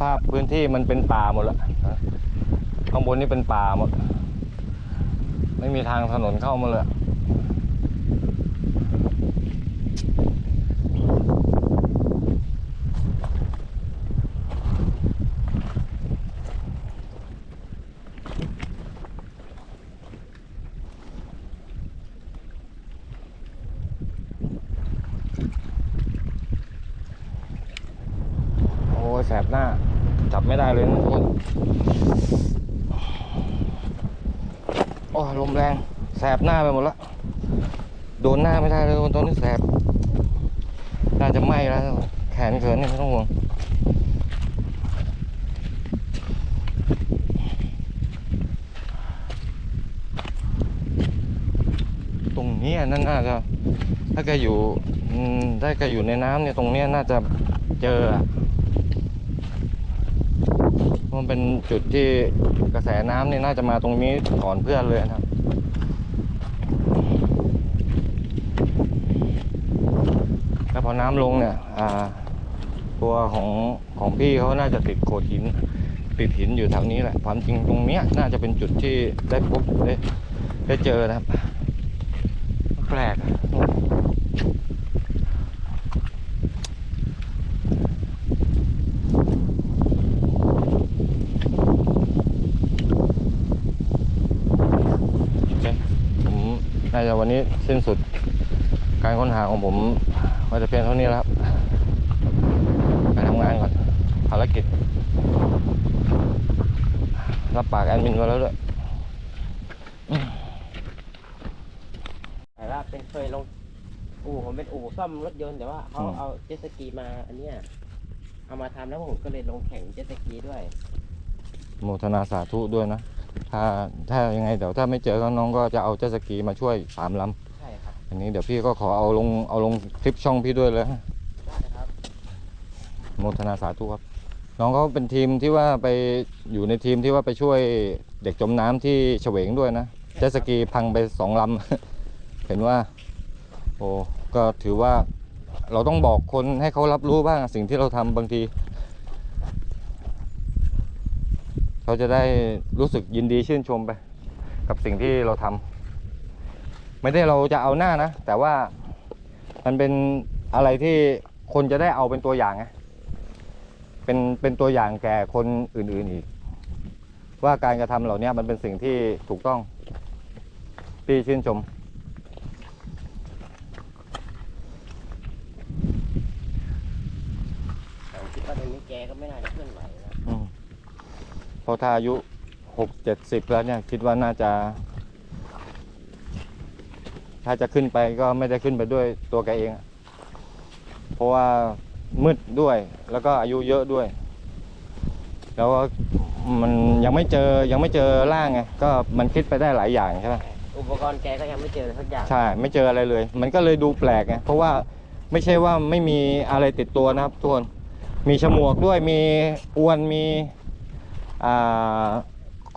ภาพพื้นที่มันเป็นป่าหมดแล้วข้างบนนี่เป็นป่าหมด ไม่มีทางถนนเข้ามาเลยโอ้ยแสบหน้า จับไม่ได้เลยนะทุกคนโอ้ลมแรง แสบหน้าไปหมดละ โดนหน้าไม่ได้เลยตอนนี้แสบ น่าจะไหม้แล้ว แขนเขินนี่ไม่ต้องห่วงตรงนี้นั่นน่าจะถ้าแกอยู่ถ้าแกอยู่ในน้ำเนี่ยตรงนี้น่าจะเจอ มันเป็นจุดที่กระแสน้ำเนี่ยน่าจะมาตรงนี้ก่อนเพื่อนเลยนะครับแล้วพอน้ำลงเนี่ยตัวของของพี่เขาน่าจะติดโขดหิน ติดหินอยู่แถวนี้แหละ ความจริงตรงเนี้ยน่าจะเป็นจุดที่ได้พบได้ได้เจอนะครับ แปลกอะโอเคผม น่าจะวันนี้สิ้นสุดการค้นหาของผมก็จะเพียงเท่านี้แล้วครับไปทำงานก่อนภารกิจ รับปากแอดมินไว้แล้วด้วยแต่ว่าเป็นเคยลง อู่ผมเป็นอู่ซ่อมรถยนต์แต่ว่าเขาอืมเอาเจ็ตสกีมาอันเนี้ยเอามาทำแล้วผมก็เลยลงแข่งเจ็ตสกีด้วยโมทนาสาธุด้วยนะ ถ้าถ้ายังไงเดี๋ยวถ้าไม่เจอก็น้องก็จะเอาเจ็ตสกีมาช่วยสามลใช่ครับำอันนี้เดี๋ยวพี่ก็ขอเอาลงเอาลงคลิปช่องพี่ด้วยเลยได้ครับโมทนาสาธุครับ น้องเขาเป็นทีมที่ว่าไปอยู่ในทีมที่ว่าไปช่วยเด็กจมน้ำที่เฉวงด้วยนะเจ็ตสกีพังไปสองลำ เห็นว่า โอ้ก็ถือว่าเราต้องบอกคนให้เขารับรู้บ้างสิ่งที่เราทำบางที เขาจะได้รู้สึกยินดีชื่นชมไป กับสิ่งที่เราทำไม่ได้เราจะเอาหน้านะ แต่ว่ามันเป็นอะไรที่คนจะได้เอาเป็นตัวอย่างไงเป็นเป็นตัวอย่างแก่คนอื่นๆอีก ว่าการกระทำเหล่านี้มันเป็นสิ่งที่ถูกต้องพี่ชื่นชมแต่ผมคิดว่าตรงนี้แกก็ไม่น่าจะเคลื่อนไหว ราะถ้าอายุหกเจ็ดสิบแล้วเนี่ยคิดว่าน่าจะ ถ้าจะขึ้นไปก็ไม่ได้ขึ้นไปด้วยตัวแกเองอะเพราะว่ามืดด้วยแล้วก็อายุเยอะด้วย แล้วก็มันยังไม่เจอยังไม่เจอร่างไงก็มันคิดไปได้หลายอย่างใช่ไหมอุปกรณ์แกก็ยังไม่เจอสักอย่างใช่ ไม่เจออะไรเลย มันก็เลยดูแปลกไงเพราะว่าไม่ใช่ว่าไม่มีอะไรติดตัวนะครับทุกคนมีฉมวกด้วยมีอวนมีอ่า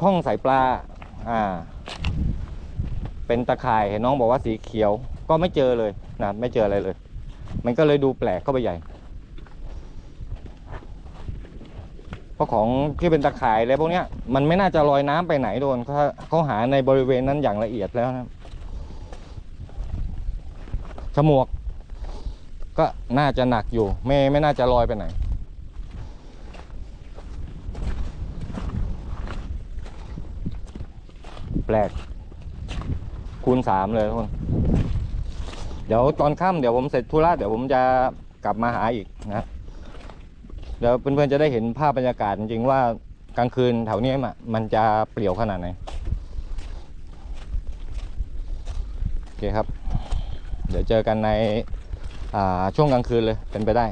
ข้องใส่ปลาอ่าเป็นตะข่ายเห็นน้องบอกว่าสีเขียว ก็ไม่เจอเลยนะไม่เจออะไรเลย มันก็เลยดูแปลกเข้าไปใหญ่เพราะของที่เป็นตะข่ายอะไรพวกเนี้ยมันไม่น่าจะลอยน้ำไปไหนโดนเขาเขาหาในบริเวณนั้นอย่างละเอียดแล้วนะฉมวก ก็น่าจะหนักอยู่ ไม่ไม่น่าจะลอยไปไหน แปลก คูณสามเลยทุกคน เดี๋ยวตอนค่ำเดี๋ยวผมเสร็จธุระเดี๋ยวผมจะกลับมาหาอีกนะเดี๋ยวเพื่อนๆจะได้เห็นภาพบรรยากาศจริงๆว่ากลางคืนแถวนี้มันมันจะเปลี่ยวขนาดไหนโอเคครับ เดี๋ยวเจอกันในช่วงกลางคืนเลยเป็นไปได้